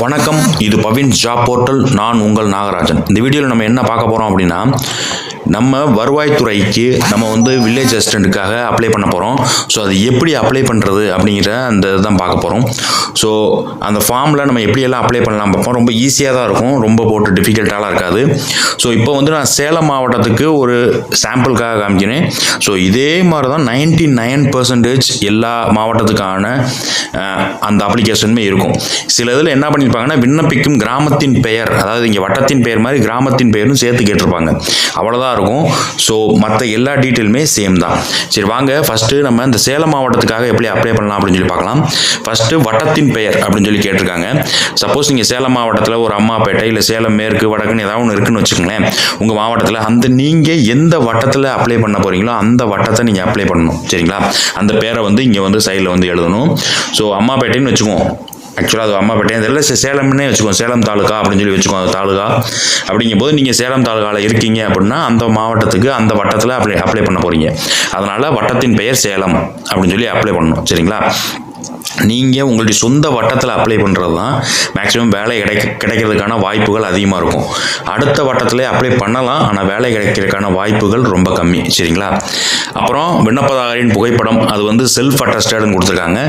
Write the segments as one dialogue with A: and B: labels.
A: வணக்கம். இது Bhavin job portal. நான் உங்கள் நாகராஜன். இந்த வீடியோவில் நம்ம என்ன பார்க்க போகிறோம் அப்படின்னா நம்ம வருவாய்த்துறைக்கு நம்ம வந்து வில்லேஜ் அசிஸ்டண்ட்டுக்காக அப்ளை பண்ண போகிறோம் ஸோ அது எப்படி அப்ளை பண்ணுறது அப்படிங்கிற அந்த இதுதான் பார்க்க போகிறோம் ஸோ அந்த ஃபார்மில் நம்ம எப்படியெல்லாம் அப்ளை பண்ணலாம் பார்ப்போம். ரொம்ப ஈஸியாக தான் இருக்கும். ரொம்ப போட்டு டிஃபிகல்ட்டாலாம் இருக்காது. ஸோ இப்போ வந்து நான் சேலம் மாவட்டத்துக்கு ஒரு சாம்பிளுக்காக காமிக்கிறேன். ஸோ இதே மாதிரி தான் நைன்டி நைன் பர்சன்டேஜ் எல்லா மாவட்டத்துக்கான அந்த அப்ளிகேஷனுமே இருக்கும். சில இதில் என்ன பண்ணியிருப்பாங்கன்னா விண்ணப்பிக்கும் கிராமத்தின் பெயர் அதாவது இங்கே வட்டத்தின் பெயர் மாதிரி கிராமத்தின் பெயரும் சேர்த்து கேட்டிருப்பாங்க. அவ்வளோதான் இருக்கும். ஸோ மற்ற எல்லா டீட்டெயிலுமே சேம் தான். சரி வாங்க. ஃபஸ்ட்டு நம்ம இந்த சேலம் மாவட்டத்துக்காக எப்படி அப்ளை பண்ணலாம் அப்படின்னு சொல்லி பார்க்கலாம். ஃபஸ்ட்டு வட்டத்தின் பெயர் அப்படின்னு சொல்லி கேட்டிருக்காங்க. சப்போஸ் நீங்கள் சேலம் மாவட்டத்தில் ஒரு அம்மாப்பேட்டை இல்லை சேலம் மேற்கு வடக்குன்னு ஏதாவது ஒன்று இருக்குன்னு வச்சுக்கோங்களேன். உங்கள் மாவட்டத்தில் அந்த நீங்கள் எந்த வட்டத்தில் அப்ளை பண்ண போகிறீங்களோ அந்த வட்டத்தை நீங்கள் அப்ளை பண்ணணும். சரிங்களா? அந்த பேரை வந்து இங்கே வந்து சைடில் வந்து எழுதணும். ஸோ அம்மாப்பேட்டைன்னு வச்சுக்குவோம். ஆக்சுவலாக அது அம்மாப்பேட்டை தெரியல. சேலம்னே வச்சுக்கோங்க. சேலம் தாலுக்கா அப்படின்னு சொல்லி வச்சுக்கோங்க தாலுகா. அப்படிங்கும் அப்படிங்கும்போது நீங்கள் சேலம் தாலுகாவில் இருக்கீங்க அப்படின்னா அந்த மாவட்டத்துக்கு அந்த வட்டத்தில் அப்ளை அப்ளை பண்ண போகிறீங்க அதனால் வட்டத்தின் பெயர் சேலம் அப்படின்னு சொல்லி அப்ளை பண்ணணும். சரிங்களா? நீங்கள் உங்களுடைய சொந்த வட்டத்தில் அப்ளை பண்ணுறது தான் மேக்ஸிமம் வேலை கிடைக்க கிடைக்கிறதுக்கான வாய்ப்புகள் அதிகமாக இருக்கும். அடுத்த வட்டத்தில் அப்ளை பண்ணலாம் ஆனால் வேலை கிடைக்கிறதுக்கான வாய்ப்புகள் ரொம்ப கம்மி. சரிங்களா? அப்புறம் விண்ணப்பதாரின் புகைப்படம் அது வந்து செல்ஃப் அட்டஸ்டட்னு கொடுத்துருக்காங்க.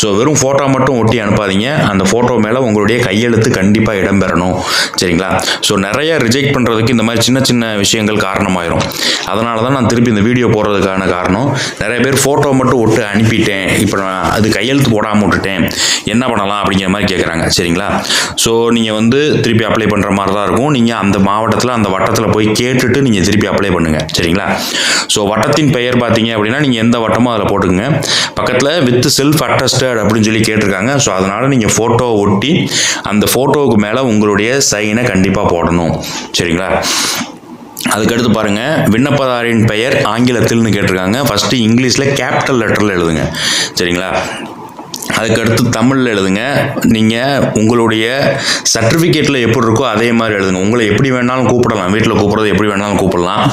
A: ஸோ வெறும் ஃபோட்டோ மட்டும் ஒட்டி அனுப்பாதீங்க. அந்த ஃபோட்டோ மேலே உங்களுடைய கையெழுத்து கண்டிப்பாக இடம்பெறணும். சரிங்களா? ஸோ நிறைய ரிஜெக்ட் பண்ணுறதுக்கு இந்த மாதிரி சின்ன சின்ன விஷயங்கள் காரணமாயிரும். அதனால தான் நான் திருப்பி இந்த வீடியோ போடுறதுக்கான காரணம். நிறைய பேர் ஃபோட்டோ மட்டும் ஒட்டு அனுப்பிட்டேன். இப்போ நான் அது கையெழுத்து போடாமல் விட்டுட்டேன். என்ன பண்ணலாம் அப்படிங்கிற மாதிரி கேட்குறாங்க சரிங்களா? ஸோ நீங்கள் வந்து திருப்பி அப்ளை பண்ணுற மாதிரி தான் இருக்கும். நீங்கள் அந்த மாவட்டத்தில் அந்த வட்டத்தில் போய் கேட்டுட்டு நீங்கள் திருப்பி அப்ளை பண்ணுங்கள் சரிங்களா? ஸோ வட்டத்தின் பெயர் பார்த்தீங்க அப்படின்னா நீங்கள் எந்த வட்டமோ அதில் போட்டுக்கோங்க. பக்கத்தில் வித் செல்ஃப் அட்டஸ்டட் அப்படின்னு சொல்லி கேட்டிருக்காங்க. ஸோ அதனால் நீங்கள் ஃபோட்டோ ஒட்டி அந்த ஃபோட்டோவுக்கு மேலே உங்களுடைய சைனை கண்டிப்பாக போடணும். சரிங்களா? அதுக்கடுத்து பாருங்கள் விண்ணப்பதாரின் பெயர் ஆங்கிலத்தில்னு கேட்டிருக்காங்க. ஃபஸ்ட்டு இங்கிலீஷில் கேபிட்டல் லெட்டரில் எழுதுங்க. சரிங்களா? அதுக்கடுத்து தமிழில் எழுதுங்க. நீங்கள் உங்களுடைய சர்டிஃபிகேட்டில் எப்படி இருக்கோ அதே மாதிரி எழுதுங்க. உங்களை எப்படி வேணாலும் கூப்பிடலாம். வீட்டில் கூப்பிட்றது எப்படி வேணாலும் கூப்பிடலாம்.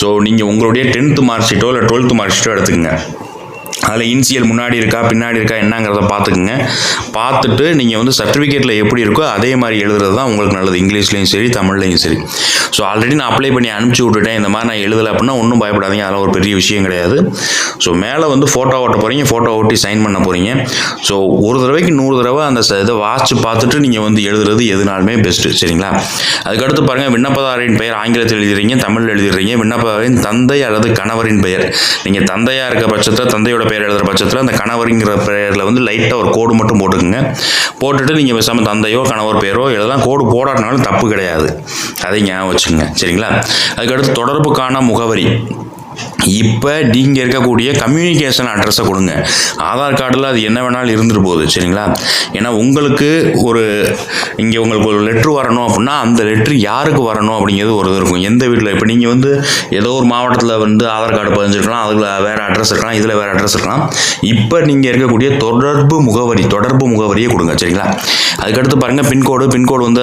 A: ஸோ நீங்கள் உங்களுடைய டென்த்து மார்க் ஷீட்டோ இல்லை டுவெல்த்து மார்க் ஷீட்டோ எடுத்துக்கங்க. அதில் இன்சியல் முன்னாடி இருக்கா பின்னாடி இருக்கா என்னங்கிறத பார்த்துக்குங்க. பார்த்துட்டு நீங்கள் வந்து சர்டிஃபிகேட்டில் எப்படி இருக்கோ அதே மாதிரி எழுதுறது தான் உங்களுக்கு நல்லது. இங்கிலீஷ்லேயும் சரி தமிழ்லையும் சரி. ஸோ ஆல்ரெடி நான் அப்ளை பண்ணி அனுப்பிச்சி விட்டுட்டேன். இந்த மாதிரி நான் எழுதலை அப்படின்னா ஒன்றும் பயப்படாதீங்க. அதெல்லாம் ஒரு பெரிய விஷயம் கிடையாது. ஸோ மேலே வந்து ஃபோட்டோ ஓட்ட போகிறீங்க ஃபோட்டோ ஓட்டி சைன் பண்ண போகிறீங்க ஸோ ஒரு தடவைக்கு நூறு தடவை அந்த இதை வாட்ச் பார்த்துட்டு நீங்கள் வந்து எழுதுறது எதுனாலுமே பெஸ்ட்டு சரிங்களா? அதுக்கடுத்து பாருங்கள் விண்ணப்பதாரின் பெயர் ஆங்கிலத்தில் எழுதுறீங்க தமிழில் எழுதுறீங்க விண்ணப்பதாரின் தந்தை அல்லது கணவரின் பெயர். நீங்கள் தந்தையாக இருக்க பட்சத்தில் தந்தையோட பெயர் எழுதுகிற பட்சத்தில் அந்த கணவருங்கிற பெயரில் வந்து லைட்டாக ஒரு கோடு மட்டும் போட்டுக்குங்க. போட்டுட்டு நீங்கள் பேசாமல் தந்தையோ கணவர் பேரோ எழுதலாம் கோடு போடாட்டினாலும் தப்பு கிடையாது. அதை ஞாபகம் வச்சுங்க சரிங்களா? அதுக்கடுத்து தொடர்புக்கான முகவரி. இப்போ நீங்கள் இருக்கக்கூடிய கம்யூனிகேஷன் அட்ரஸை கொடுங்க. ஆதார் கார்டில் அது என்ன வேணாலும் இருந்துட்டு போகுது சரிங்களா? ஏன்னா உங்களுக்கு ஒரு இங்கே உங்களுக்கு ஒரு லெட்ரு வரணும் அப்படின்னா அந்த லெட்ரு யாருக்கு வரணும் அப்படிங்கிறது ஒரு இது இருக்கும். எந்த வீட்டில் இப்போ நீங்கள் வந்து ஏதோ ஒரு மாவட்டத்தில் வந்து ஆதார் கார்டு பதிஞ்சிருக்கலாம் அதில் வேறு அட்ரஸ் இருக்கலாம் இதில் வேறு அட்ரஸ் இருக்கலாம். இப்போ நீங்கள் இருக்கக்கூடிய தொடர்பு முகவரி தொடர்பு முகவரியை கொடுங்க சரிங்களா? அதுக்கடுத்து பாருங்கள் பின்கோடு பின்கோடு வந்து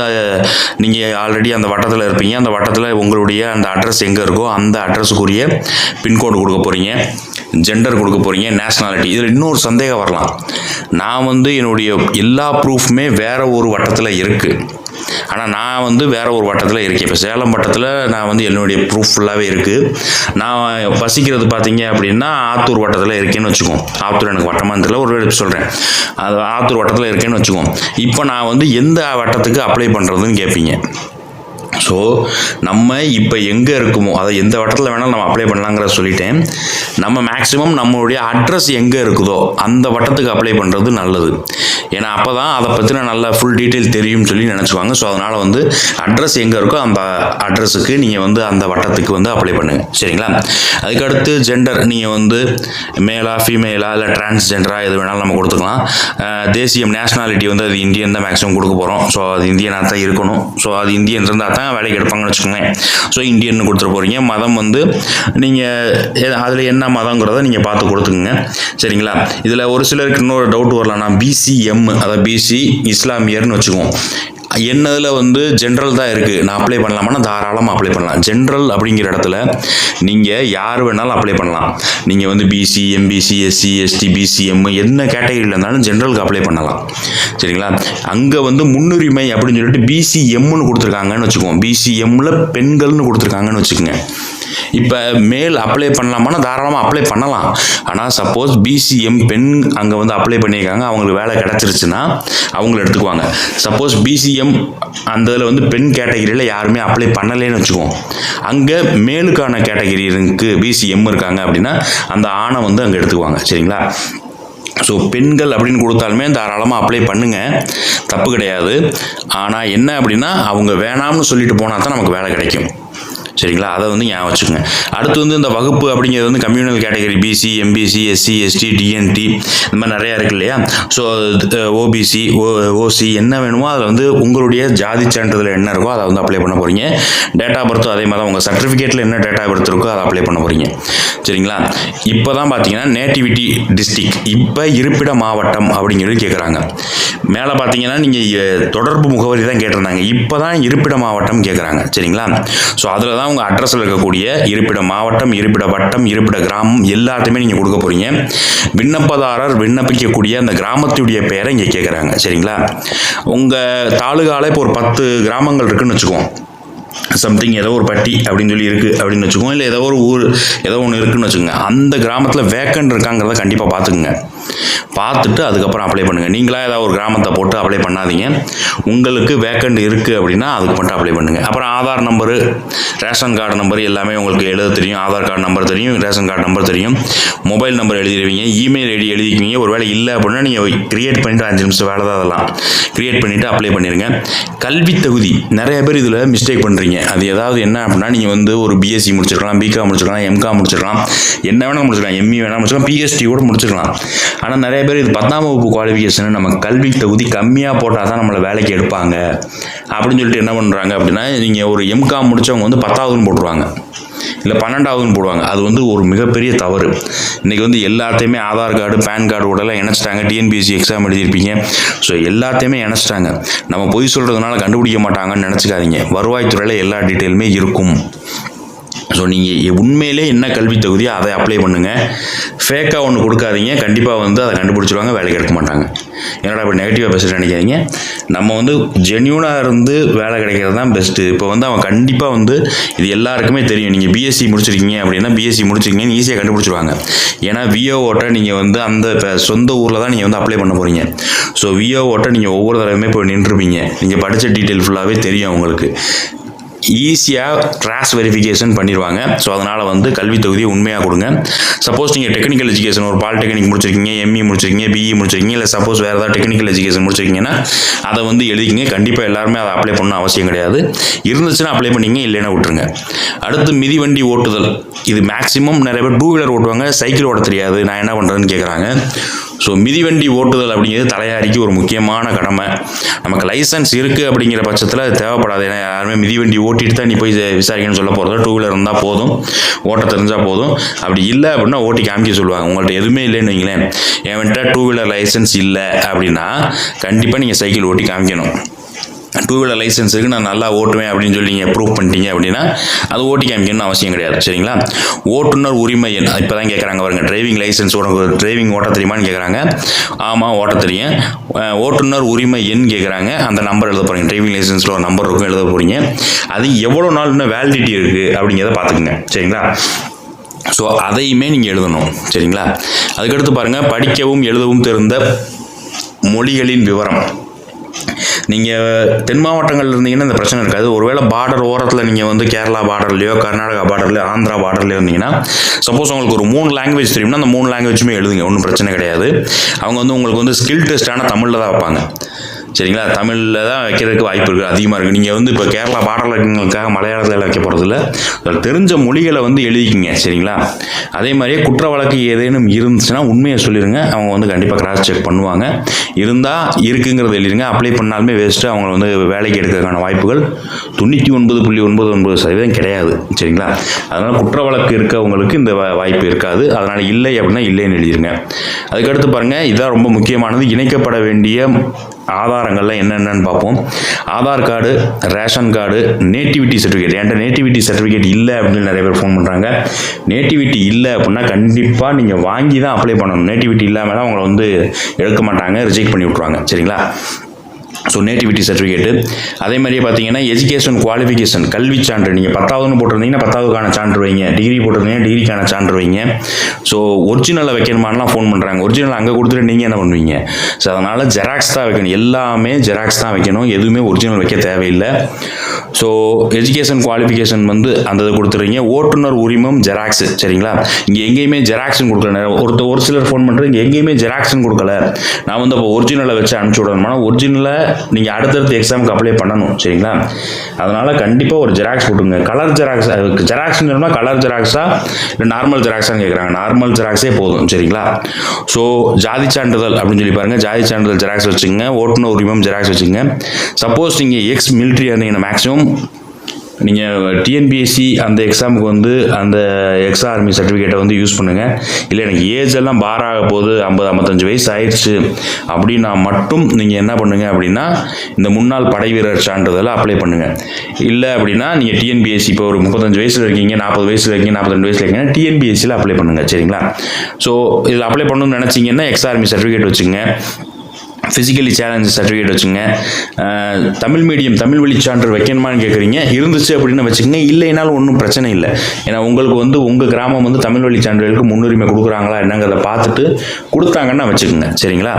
A: நீங்கள் ஆல்ரெடி அந்த வட்டத்தில் இருப்பீங்க. அந்த வட்டத்தில் உங்களுடைய அந்த அட்ரஸ் எங்கே இருக்கோ அந்த அட்ரஸுக்குரிய பின்கோடு கொடுக்க போகிறீங்க ஜெண்டர் கொடுக்க போகிறீங்க நேஷ்னாலிட்டி இதில் இன்னொரு சந்தேகம் வரலாம். நான் வந்து என்னுடைய எல்லா ப்ரூஃப்மே வேறு ஒரு வட்டத்தில் இருக்குது ஆனால் நான் வந்து வேறு ஒரு வட்டத்தில் இருக்கேன். இப்போ சேலம் வட்டத்தில் நான் வந்து என்னுடைய ப்ரூஃப் ஃபுல்லாகவே இருக்குது நான் வசிக்கிறது பார்த்தீங்க அப்படின்னா ஆத்தூர் வட்டத்தில் இருக்கேன்னு வச்சுக்கோம் ஆத்தூர் எனக்கு வட்டமாக தெரியல ஒரு வேலை சொல்கிறேன் அது ஆத்தூர் வட்டத்தில் இருக்கேன்னு வச்சுக்கோம் இப்போ நான் வந்து எந்த வட்டத்துக்கு அப்ளை பண்ணுறதுன்னு கேட்பீங்க ஸோ நம்ம இப்போ எங்கே இருக்குமோ அதை எந்த வட்டத்தில் வேணாலும் நம்ம அப்ளை பண்ணலாங்கிற சொல்லிட்டேன். நம்ம மேக்ஸிமம் நம்மளுடைய அட்ரஸ் எங்கே இருக்குதோ அந்த வட்டத்துக்கு அப்ளை பண்ணுறது நல்லது. ஏன்னா அப்போ தான் அதை பற்றின நல்ல ஃபுல் டீட்டெயில் தெரியும்னு சொல்லி நினச்சிக்குவாங்க. ஸோ அதனால் வந்து அட்ரஸ் எங்கே இருக்கோ அந்த அட்ரஸுக்கு நீங்கள் வந்து அந்த வட்டத்துக்கு வந்து அப்ளை பண்ணுங்கள் சரிங்களா? அதுக்கடுத்து ஜெண்டர் நீங்கள் வந்து மேலா ஃபீமேலா இல்லை டிரான்ஸ்ஜெண்டரா எது வேணாலும் நம்ம கொடுத்துக்கலாம். தேசியம் நேஷனாலிட்டி வந்து அது இந்தியன் தான் மேக்ஸிமம் கொடுக்க போகிறோம் ஸோ அது இந்தியனாக தான் இருக்கணும். ஸோ அது இந்தியன் இருந்தால் தான் வேலைக்கு எடுப்பாங்கன்னு வச்சுக்கோங்க ஸோ இந்தியன் கொடுத்துட்டு போகிறீங்க மதம் வந்து நீங்கள் அதில் என்ன மதங்கிறத நீங்கள் பார்த்து கொடுத்துக்குங்க. சரிங்களா? இதில் ஒரு சிலருக்கு இன்னொரு டவுட் வரலாம். நான் பிசிஎம் அதாவது பிசி இஸ்லாமியர்னு வச்சுக்குவோம். என்னதில் வந்து ஜென்ரல் தான் இருக்குது நான் அப்ளை பண்ணலாமான்னா தாராளமாக அப்ளை பண்ணலாம். ஜென்ரல் அப்படிங்கிற இடத்துல நீங்கள் யார் வேணாலும் அப்ளை பண்ணலாம். நீங்கள் வந்து BC MBC SC ST BCM என்ன கேட்டகரியில் இருந்தாலும் ஜென்ரலுக்கு அப்ளை பண்ணலாம். சரிங்களா? அங்கே வந்து முன்னுரிமை அப்படின்னு சொல்லிட்டு பிசிஎம்னு கொடுத்துருக்காங்கன்னு வச்சுக்கோம் பிசிஎம்மில் பெண்கள்னு கொடுத்துருக்காங்கன்னு வச்சுக்கோங்க. இப்போ மேல் அப்ளை பண்ணலாமான்னா தாராளமாக அப்ளை பண்ணலாம். ஆனால் சப்போஸ் பிசிஎம் பெண் அங்கே வந்து அப்ளை பண்ணியிருக்காங்க அவங்களுக்கு வேலை கிடச்சிருச்சுன்னா அவங்கள எடுத்துக்குவாங்க. சப்போஸ் பிசிஎம் அந்த இதில் வந்து பெண் கேட்டகிரியில் யாருமே அப்ளை பண்ணலேன்னு வச்சுக்குவோம் அங்கே மேலுக்கான கேட்டகிரி இருக்கு பிசிஎம் இருக்காங்க அப்படின்னா அந்த ஆணை வந்து அங்கே எடுத்துக்குவாங்க. சரிங்களா? ஸோ பெண்கள் அப்படின்னு கொடுத்தாலுமே தாராளமாக அப்ளை பண்ணுங்க. தப்பு கிடையாது. ஆனால் என்ன அப்படின்னா அவங்க வேணாம்னு சொல்லிட்டு போனால் தான் நமக்கு வேலை கிடைக்கும். சரிங்களா? அதை வந்து ஞாபகம் வச்சுக்கோங்க. அடுத்து வந்து இந்த வகுப்பு அப்படிங்கிறது வந்து communal category BC MBC SC ST DNT இந்த மாதிரி நிறையா இருக்கு இல்லையா? ஸோ ஓபிசி ஓ ஓசி என்ன வேணுமோ அதில் வந்து உங்களுடைய ஜாதி சான்றிதழ் என்ன இருக்கோ அதை வந்து அப்ளை பண்ண போகிறீங்க டேட் ஆஃப் பர்த்தும் அதே மாதிரி தான் உங்கள் சர்டிஃபிகேட்டில் என்ன டேட் ஆஃப் பர்த் இருக்கோ அதை அப்ளை பண்ண போகிறீங்க சரிங்களா? இப்போ தான் பார்த்தீங்கன்னா நேட்டிவிட்டி டிஸ்ட்ரிக் இப்போ இருப்பிட மாவட்டம் அப்படிங்கிறது கேட்குறாங்க மேலே பார்த்தீங்கன்னா நீங்கள் தொடர்பு முகவரி தான் கேட்டிருந்தாங்க. இப்போ தான் இருப்பிட மாவட்டம் கேட்குறாங்க சரிங்களா? ஸோ அதில் தான் உங்கள் அட்ரஸில் இருக்கக்கூடிய இருப்பிட மாவட்டம் இருப்பிட வட்டம் இருப்பிட கிராமம் எல்லாத்தையுமே நீங்கள் கொடுக்க போகிறீங்க விண்ணப்பதாரர் விண்ணப்பிக்கக்கூடிய அந்த கிராமத்துடைய பெயரை இங்கே கேட்குறாங்க சரிங்களா? உங்கள் தாலுகாவில் இப்போ ஒரு பத்து கிராமங்கள் இருக்குன்னு வச்சுக்குவோம் சம்திங் ஏதோ ஒரு பட்டி அப்படின்னு சொல்லி இருக்குது அப்படின்னு வச்சுக்கோங்க இல்லை ஏதோ ஒரு ஊர் ஏதோ ஒன்று இருக்குன்னு வச்சுக்கோங்க. அந்த கிராமத்தில் வேக்கண்ட் இருக்காங்கிறத கண்டிப்பாக பார்த்துக்குங்க பார்த்துட்டு அதுக்கப்புறம் அப்ளை பண்ணுங்கள் நீங்களாக ஏதாவது ஒரு கிராமத்தை போட்டு அப்ளை பண்ணாதீங்க. உங்களுக்கு வேக்கண்ட் இருக்குது அப்படின்னா அதுக்கு மட்டும் அப்ளை பண்ணுங்கள் அப்புறம் Aadhaar number ration card number எல்லாமே உங்களுக்கு எழுத தெரியும். ஆதார் கார்டு நம்பர் தெரியும் ரேஷன் கார்டு நம்பர் தெரியும். மொபைல் நம்பர் எழுதிடுவீங்க. இமெயில் ஐடி எழுதிக்குவீங்க. ஒரு வேளை இல்லை அப்படின்னா நீங்கள் கிரியேட் பண்ணிவிட்டு அஞ்சு நிமிஷம் வேலை தான் அதெல்லாம். கிரியேட் பண்ணிவிட்டு அப்ளை பண்ணிடுங்க கல்வி தகுதி. நிறைய பேர் இதில் மிஸ்டேக் பண்ணுறீங்க அது ஏதாவது என்ன அப்படின்னா நீங்கள் வந்து ஒரு பிஎஸ்சி முடிச்சிருக்கலாம் பிகாம் முடிச்சிருக்கலாம் எம்காம் முடிச்சிருக்கலாம் என்ன வேணால் முடிச்சிருக்கலாம் எம்இ வேணால் முடிச்சிருக்கலாம் பிஎஸ்டி கூட முடிச்சிருக்கலாம். ஆனால் நிறைய பேர் இது பத்தாம் வகுப்பு குவாலிஃபிகேஷன் நம்ம கல்வி தகுதி கம்மியாக போட்டால் தான் நம்மளை வேலைக்கு எடுப்பாங்க. அப்படின்னு சொல்லிட்டு என்ன பண்ணுறாங்க அப்படின்னா நீங்கள் ஒரு எம்காம் முடிச்சவங்க வந்து பத்தாவதுன்னு போட்டுருவாங்க. இல்லை பன்னெண்டாவதுன்னு போடுவாங்க. அது வந்து ஒரு மிகப்பெரிய தவறு. இன்றைக்கி வந்து எல்லாத்தையுமே ஆதார் கார்டு பேன் கார்டு உடலாம் இணைச்சிட்டாங்க. டிஎன்பிஎஸ்சி எக்ஸாம் எழுதியிருப்பீங்க. ஸோ எல்லாத்தையுமே இணைச்சிட்டாங்க. நம்ம பொய் சொல்கிறதுனால கண்டுபிடிக்க மாட்டாங்கன்னு நினச்சிக்காதீங்க. வருவாய்த்துறையில் எல்லா டீட்டெயிலுமே இருக்கும். ஸோ நீங்கள் உண்மையிலே என்ன கல்வி தகுதியோ அதை அப்ளை பண்ணுங்கள் ஃபேக்காக ஒன்று கொடுக்காதீங்க. கண்டிப்பாக வந்து அதை கண்டுபிடிச்சிருவாங்க வேலைக்கு எடுக்க மாட்டாங்க. என்னடா இப்போ நெகட்டிவாக பேசுகிறேன் நினைக்காதீங்க. நம்ம வந்து ஜென்யூனாக இருந்து வேலை கிடைக்கிறது தான் பெஸ்ட்டு இப்போ வந்து அவன் கண்டிப்பாக வந்து இது எல்லாருக்குமே தெரியும். நீங்கள் பிஎஸ்சி முடிச்சிருக்கீங்க அப்படின்னா பிஎஸ்சி முடிச்சிருக்கீங்கன்னு ஈஸியாக கண்டுபிடிச்சிருவாங்க. ஏன்னா விஓ ஓட்டை நீங்கள் வந்து அந்த இப்போ சொந்த ஊரில் தான் நீங்கள் வந்து அப்ளை பண்ண போகிறீங்க ஸோ விஓ ஓட்டை நீங்கள் ஒவ்வொரு தடவையுமே போய் நின்றுருப்பீங்க நீங்கள் படித்த டீட்டெயில் ஃபுல்லாகவே தெரியும் உங்களுக்கு ஈஸியாக கிராஸ் வெரிஃபிகேஷன் பண்ணிடுவாங்க ஸோ அதனால் வந்து கல்வி தொகுதியை உண்மையாக கொடுங்க. சப்போஸ் நீங்கள் டெக்னிக்கல் எஜுகேஷன் ஒரு பாலிடெக்னிக் முடிச்சிருக்கீங்க எம்இ முடிச்சிருக்கீங்க பிஇ முடிச்சிருக்கீங்க இல்லை சப்போஸ் வேறு ஏதாவது டெக்னிக்கல் எஜுகேஷன் முடிச்சிருக்கீங்கன்னா அதை வந்து எழுதிக்கிங்க. கண்டிப்பாக எல்லாருமே அதை அப்ளை பண்ண அவசியம் கிடையாது. இருந்துச்சுன்னா அப்ளை பண்ணிங்க இல்லைன்னா விட்டுருங்க. அடுத்து மிதிவண்டி ஓட்டுதல். இது மேக்ஸிமம் நிறைய பேர் டூ வீலர் ஓட்டுவாங்க. சைக்கிள் ஓட்ட தெரியாது. நான் என்ன பண்ணுறேன்னு கேட்குறாங்க ஸோ மிதிவண்டி ஓட்டுதல் அப்படிங்கிறது தலையாரிக்கு ஒரு முக்கியமான கடமை. நமக்கு லைசன்ஸ் இருக்குது அப்படிங்கிற பட்சத்தில் அது தேவைப்படாது. ஏன்னா யாருமே மிதிவண்டி ஓட்டிட்டு தான் நீ போய் விசாரிக்கணும்னு சொல்ல போகிறதோ டூ வீலர் இருந்தால் போதும். ஓட்ட தெரிஞ்சால் போதும். அப்படி இல்லை அப்படின்னா ஓட்டி காமிக்க சொல்லுவாங்க. உங்கள்கிட்ட எதுவுமே இல்லைன்னு வைங்களேன். என்கிட்ட டூ வீலர் லைசன்ஸ் இல்லை அப்படின்னா கண்டிப்பாக நீங்கள் சைக்கிள் ஓட்டி காமிக்கணும். டூ வீலர் லைசன்ஸ் இருக்குது நான் நல்லா ஓட்டுவேன் அப்படின்னு சொல்லி நீங்கள் ப்ரூவ் பண்ணிட்டீங்க அப்படின்னா அது ஓட்டி காமிக்கணும்னு அவசியம் கிடையாது. சரிங்களா? ஓட்டுநர் உரிமை எண் இப்போ தான் கேட்குறாங்க பாருங்க. டிரைவிங் லைசன்ஸ் உனக்கு டிரைவிங் ஓட்ட தெரியுமான்னு கேட்குறாங்க ஆமாம் ஓட்ட தெரியும். ஓட்டுநர் உரிமை எண் கேட்குறாங்க அந்த நம்பர் எழுத போகிறீங்க டிரைவிங் லைசன்ஸில் ஒரு நம்பர் இருக்கும் எழுத போகிறீங்க அது எவ்வளோ நாள் இன்னும் வேலிடிட்டி இருக்குது அப்படிங்கிறத பார்த்துக்குங்க. சரிங்களா? ஸோ அதையுமே நீங்கள் எழுதணும். சரிங்களா? அதுக்கடுத்து பாருங்கள் படிக்கவும் எழுதவும் தெரிந்த மொழிகளின் விவரம். நீங்கள் தென் மாவட்டங்கள் இருந்தீங்கன்னா இந்த பிரச்சனை இருக்காது. ஒருவேளை பார்டர் ஓரத்தில் நீங்கள் வந்து கேரளா பார்டர்லையோ கர்நாடகா பார்டர்லையோ ஆந்திரா பார்டர்லையோ இருந்தீங்கன்னா சப்போஸ் உங்களுக்கு ஒரு மூணு லாங்குவேஜ் தெரியும்னா அந்த மூணு லாங்குவேஜுமே எழுதுங்க. ஒன்றும் பிரச்சனை கிடையாது. அவங்க வந்து உங்களுக்கு வந்து ஸ்கில் டெஸ்ட்டான தமிழில் தான் வைப்பாங்க. சரிங்களா? தமிழில் தான் வைக்கிறதுக்கு வாய்ப்பு இருக்குது அதிகமாக இருக்குது நீங்கள் வந்து இப்போ கேரளா பாடல் மலையாளத்தில் வைக்க போகிறதில்ல தெரிஞ்ச மொழிகளை வந்து எழுதிக்கிங்க சரிங்களா? அதே மாதிரியே குற்ற வழக்கு ஏதேனும் இருந்துச்சுன்னா உண்மையை சொல்லிடுங்க அவங்க வந்து கண்டிப்பாக கிராஸ் செக் பண்ணுவாங்க. இருந்தால் இருக்குங்கிறத எழுதிருங்க. அப்ளை பண்ணாலுமே வேஸ்ட்டு அவங்கள வந்து வேலைக்கு எடுக்கிறதுக்கான வாய்ப்புகள் தொண்ணூற்றி ஒன்பது புள்ளி ஒன்பது ஒன்பது சதவீதம் கிடையாது சரிங்களா? அதனால் குற்ற வழக்கு இருக்கவங்களுக்கு இந்த வாய்ப்பு இருக்காது. அதனால் இல்லை அப்படின்னா இல்லைன்னு எழுதிருங்க. அதுக்கடுத்து பாருங்கள் இதான் ரொம்ப முக்கியமானது. இணைக்கப்பட வேண்டிய ஆதாரங்களில் என்னென்னு பார்ப்போம். Aadhaar card ration card nativity certificate என்கிட்ட நேட்டிவிட்டி சர்டிஃபிகேட் இல்லை அப்படின்னு நிறைய பேர் ஃபோன் பண்ணுறாங்க நேட்டிவிட்டி இல்லை அப்படின்னா கண்டிப்பாக நீங்கள் வாங்கி தான் அப்ளை பண்ணணும். நேட்டிவிட்டி இல்லாமல் அவங்கள வந்து எடுக்க மாட்டாங்க ரிஜெக்ட் பண்ணி விட்ருவாங்க சரிங்களா? ஸோ நேட்டிவிட்டி சர்டிஃபிகேட்டு அதே மாதிரியே பார்த்தீங்கன்னா எஜுகேஷன் குவாலிஃபிகேஷன் கல்வி சான்று. நீங்கள் பத்தாவதுன்னு போட்டிருந்தீங்கன்னா பத்தாவதுக்கான சான்று வைங்க. டிகிரி போட்டிருந்தீங்கன்னா டிகிரிக்கான சான்று வைங்க. ஸோ ஒரிஜினலை வைக்கணுமான்லாம் ஃபோன் பண்ணுறாங்க ஒரிஜினல் அங்கே கொடுத்துட்டு நீங்கள் என்ன பண்ணுவீங்க? ஸோ அதனால் ஜெராக்ஸ் தான் வைக்கணும். எல்லாமே ஜெராக்ஸ் தான் வைக்கணும். எதுவுமே ஒரிஜினல் வைக்க தேவையில்லை. ஸோ எஜுகேஷன் குவாலிஃபிகேஷன் வந்து அந்த இதை கொடுத்துருங்க ஓட்டுநர் உரிமம் ஜெராக்ஸ் சரிங்களா? இங்கே எங்கேயுமே ஜெராக்ஸ்னு கொடுக்கல. ஒருத்தர் ஒரு சிலர் ஃபோன் பண்ணுறது இங்கே எங்கேயுமே ஜெராக்ஸ்னு கொடுக்கல. நான் வந்து அப்போ ஒரிஜினலை வச்சு அனுப்பிச்சி விடணும்னா ஒரிஜினலை நீங்கள் அடுத்தடுத்த எக்ஸாமுக்கு அப்ளை பண்ணணும் சரிங்களா? அதனால் கண்டிப்பாக ஒரு ஜெராக்ஸ் போட்டுங்க கலர் ஜெராக்ஸ் ஜெராக்ஸ்னு சொன்னால் கலர் ஜெராக்ஸா இல்லை நார்மல் ஜெராக்ஸான்னு கேட்குறாங்க நார்மல் ஜெராக்ஸே போதும் சரிங்களா? ஸோ ஜாதி சான்றிதழ் அப்படின்னு சொல்லி பாருங்கள் ஜாதி சான்றிதழ் ஜெராக்ஸ் வச்சுங்க ஓட்டுநர் உரிமம் ஜெராக்ஸ் வச்சுங்க சப்போஸ் நீங்கள் எக்ஸ் மிலிட்ரி இருந்தீங்கன்னா மேக்ஸிமம் நீங்கள் டிஎன்பிஎஸ்சி அந்த எக்ஸாமுக்கு வந்து அந்த எக்ஸ் ஆர்மி சர்டிஃபிகேட்டை வந்து யூஸ் பண்ணுங்கள் இல்லை எனக்கு ஏஜ் எல்லாம் பார் ஆக போகுது ஐம்பது ஐம்பத்தஞ்சு வயசு ஆயிடுச்சு அப்படின்னா மட்டும் நீங்கள் என்ன பண்ணுங்கள் அப்படின்னா இந்த முன்னாள் படை வீரர் சான்றிதழை அப்ளை பண்ணுங்கள் இல்லை அப்படின்னா நீங்கள் டிஎன்பிஎஸ்சி இப்போ ஒரு முப்பத்தஞ்சு வயசில் இருக்கீங்க நாற்பது வயசில் இருக்கீங்க நாற்பத்தஞ்சு வயசில் இருக்கீங்கன்னா டிஎன்பிஎஸ்சியில் அப்ளை பண்ணுங்கள் சரிங்களா? ஸோ இதில் அப்ளை பண்ணணும்னு நினச்சிங்கன்னா எக்ஸ் ஆர்மி சர்டிஃபிகேட் வச்சுங்க ஃபிசிக்கலி சேலஞ்ச் சர்டிஃபிகேட் வச்சுங்க. தமிழ் மீடியம் தமிழ் வழி சான்று வைக்கணுமான்னு கேட்குறீங்க இருந்துச்சு அப்படின்னு வச்சுக்கோங்க. இல்லைனாலும் ஒன்றும் பிரச்சனை இல்லை. ஏன்னா உங்களுக்கு வந்து உங்கள் கிராமம் வந்து தமிழ் வழி சான்றிதழுக்கு முன்னுரிமை கொடுக்குறாங்களா என்னங்கிறத பார்த்துட்டு கொடுத்தாங்கன்னா வச்சுக்கோங்க. சரிங்களா?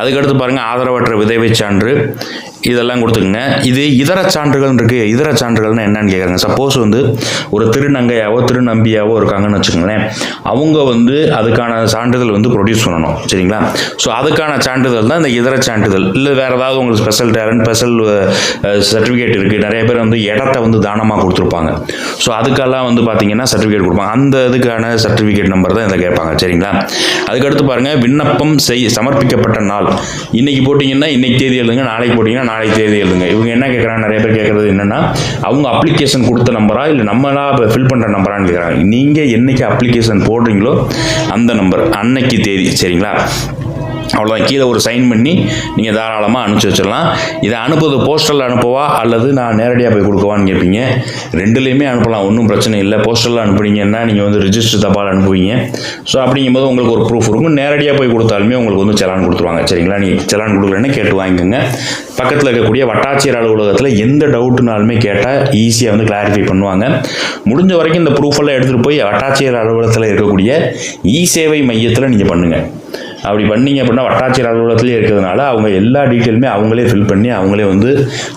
A: அதுக்கடுத்து பாருங்கள் ஆதரவற்ற விதவை சான்று இதெல்லாம் கொடுத்துக்குங்க. இது இதர சான்றுகள் இருக்குது இதர சான்றுகள்னு என்னன்னு கேட்குறாங்க சப்போஸ் வந்து ஒரு திருநங்கையாவோ திருநம்பியாவோ இருக்காங்கன்னு வச்சுக்கோங்களேன். அவங்க வந்து அதுக்கான சான்றிதழ் வந்து ப்ரொடியூஸ் பண்ணணும். சரிங்களா? ஸோ அதுக்கான சான்றிதழ் தான் இந்த இதர சான்றிதழ். இல்லை வேறு ஏதாவது உங்களுக்கு ஸ்பெஷல் டேலண்ட் ஸ்பெஷல் சர்டிஃபிகேட் இருக்குது நிறைய பேர் வந்து இடத்த வந்து தானமாக கொடுத்துருப்பாங்க. ஸோ அதுக்கெல்லாம் வந்து பார்த்தீங்கன்னா சர்டிஃபிகேட் கொடுப்பாங்க. அந்த இதுக்கான சர்டிஃபிகேட் நம்பர் தான் இதை கேட்பாங்க. சரிங்களா? அதுக்கடுத்து பாருங்கள் விண்ணப்பம் செய் சமர்ப்பிக்கப்பட்ட நாள். இன்னைக்கு போட்டிங்கன்னா இன்னைக்கு தேதி எழுதுங்க. நாளைக்கு போட்டிங்கன்னா நாளைக்கு தேதி எழுதுங்க. இவங்க என்ன கேட்குறாங்க நிறைய பேர் கேட்குறது என்னென்னா அவங்க அப்ளிகேஷன் கொடுத்த நம்பரா இல்லை நம்மளா ஃபில் பண்ணுற நம்பரான்னு கேட்குறாங்க நீங்கள் என்னைக்கு அப்ளிகேஷன் போடுறீங்களோ அந்த நம்பர் அன்னைக்கு தேதி சரிங்களா? அவ்வளோதான் கீழே ஒரு சைன் பண்ணி நீங்கள் தாராளமாக அனுப்பிச்சி வச்சிடலாம். இதை அனுப்புவது போஸ்டலில் அனுப்பவா? அல்லது நான் நேரடியாக போய் கொடுக்கவான்னு கேட்பீங்க. ரெண்டுலேயுமே அனுப்பலாம். ஒன்றும் பிரச்சனை இல்லை. போஸ்டலில் அனுப்புனீங்கன்னா நீங்கள் வந்து ரிஜிஸ்டர் தபால் அனுப்புவீங்க. ஸோ அப்படிங்கும்போது உங்களுக்கு ஒரு ப்ரூஃப் இருக்கும். நேரடியாக போய் கொடுத்தாலுமே உங்களுக்கு வந்து செலான் கொடுத்துருவாங்க. சரிங்களா? நீங்கள் செலான் கொடுக்கலன்னு கேட்டு வாங்கிக்கோங்க. பக்கத்தில் இருக்கக்கூடிய வட்டாட்சியர் அலுவலகத்தில் எந்த டவுட்னாலுமே கேட்டால் ஈஸியாக வந்து கிளாரிஃபை பண்ணுவாங்க. முடிஞ்ச வரைக்கும் இந்த ப்ரூஃப் எல்லாம் எடுத்துகிட்டு போய் வட்டாட்சியர் அலுவலகத்தில் இருக்கக்கூடிய இ சேவை மையத்தில் நீங்கள் பண்ணுங்கள் அப்படி பண்ணீங்க அப்படின்னா வட்டாட்சியர் அலுவலகத்திலே இருக்கிறதுனால அவங்க எல்லா டீட்டெயிலுமே அவங்களே ஃபில் பண்ணி அவங்களே வந்து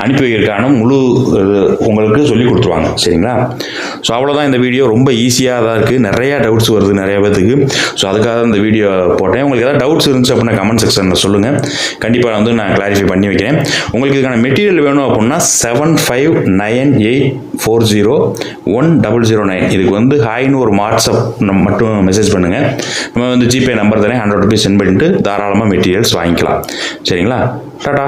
A: அனுப்பி வைக்கிறதுக்கான முழு இது உங்களுக்கு சொல்லி கொடுத்துருவாங்க. சரிங்களா? ஸோ அவ்வளோதான் இந்த வீடியோ ரொம்ப ஈஸியாக தான் இருக்குது நிறையா டவுட்ஸ் வருது நிறைய பேர்த்துக்கு ஸோ அதுக்காக தான் இந்த வீடியோ போட்டேன். உங்களுக்கு ஏதாவது டவுட்ஸ் இருந்துச்சு அப்படின்னா கமெண்ட் செக்ஷனில் சொல்லுங்கள் கண்டிப்பாக வந்து நான் கிளாரிஃபை பண்ணி வைக்கிறேன். உங்களுக்கு இதுக்கான மெட்டீரியல் வேணும் அப்படின்னா seven five nine eight four zero one double zero nine இதுக்கு வந்து ஹாய்னு ஒரு வாட்ஸ்அப் மட்டும் மெசேஜ் பண்ணுங்கள் நம்ம வந்து ஜிபே நம்பர் தானே ஹண்ட்ரட் ருபீஸ் சென்ட் பண்ணிட்டு தாராளமாக மெட்டீரியல்ஸ் வாங்கிக்கலாம். சரிங்களா? டாடா.